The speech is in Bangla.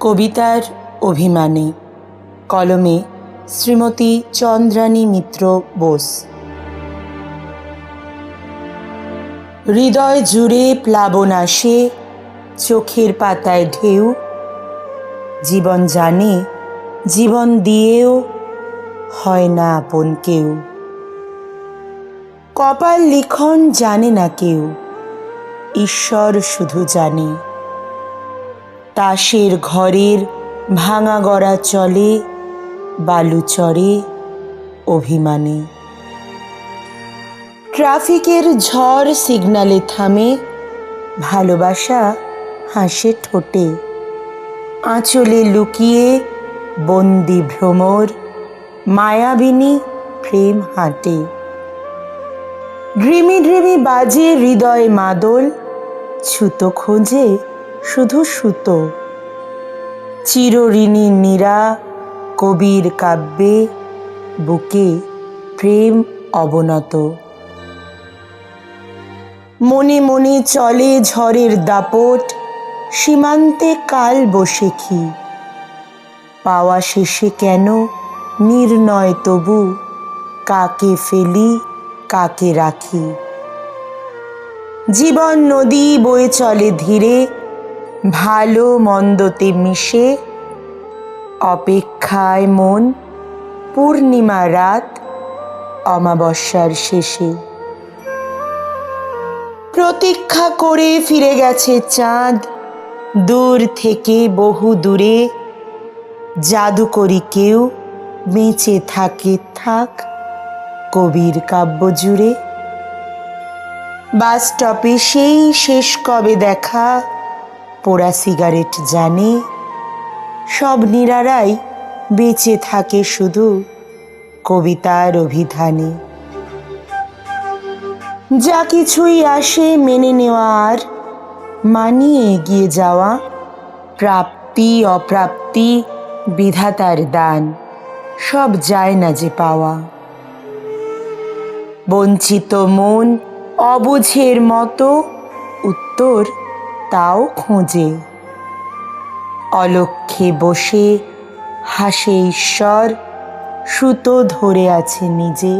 কবিতার অভিমানে। কলমে শ্রীমতী চন্দ্রানী মিত্র বোস। হৃদয় জুড়ে প্লাবন আসে, চোখের পাতায় ঢেউ। জীবন জানে, জীবন দিয়েও হয় না আপন কেউ। কপাল লিখন জানে না কেউ, ঈশ্বর শুধু জানে। তাসের ঘরের ভাঙা গড়া চলে বালু চড়ে অভিমানে। ট্রাফিকের ঝড় সিগনালে থামে ভালোবাসা হাসে ঠোঁটে। আঁচলে লুকিয়ে বন্দি ভ্রমর মায়াবিনী প্রেম হাঁটে। ড্রিমি ড্রিমি বাজে হৃদয় মাদল, ছুতো খোঁজে শুধু সুতো। চিরঋণী নীরা কবির কাব্যে বুকে প্রেম অবনত। মনে মনে চলে ঝড়ের দাপট, সীমান্তে কাল বসে কি? পাওয়া শেষে কেন নির্ণয় তবু, কাকে ফেলি, কাকে রাখি? জীবন নদী বয়ে চলে ধীরে ভালো মন্দতে মিশে অপেক্ষায় মন পূর্ণিমা রাত অমাবস্যার শেষে। প্রতীক্ষা করে ফিরে গেছে চাঁদ, দূর থেকে বহু দূরে। জাদুকরি কেউ বেঁচে থাকে থাক কবির কাব্য জুড়ে। বাস স্টপে সেই শেষ কবে দেখা পোড়া সিগারেট জানে। সব নিরারাই বেঁচে থাকে শুধু কবিতার অভিধানে। যা কিছুই আসে মেনে নেওয়া আর মানিয়ে এগিয়ে যাওয়া, প্রাপ্তি, অপ্রাপ্তি, বিধাতার দান, সব যায় না যে পাওয়া। বঞ্চিত মন অবুঝের মতো উত্তর তাও খোঁজে। অলক্ষে বসে হাসে ঈশ্বর সুতো ধরে আছে নিজে।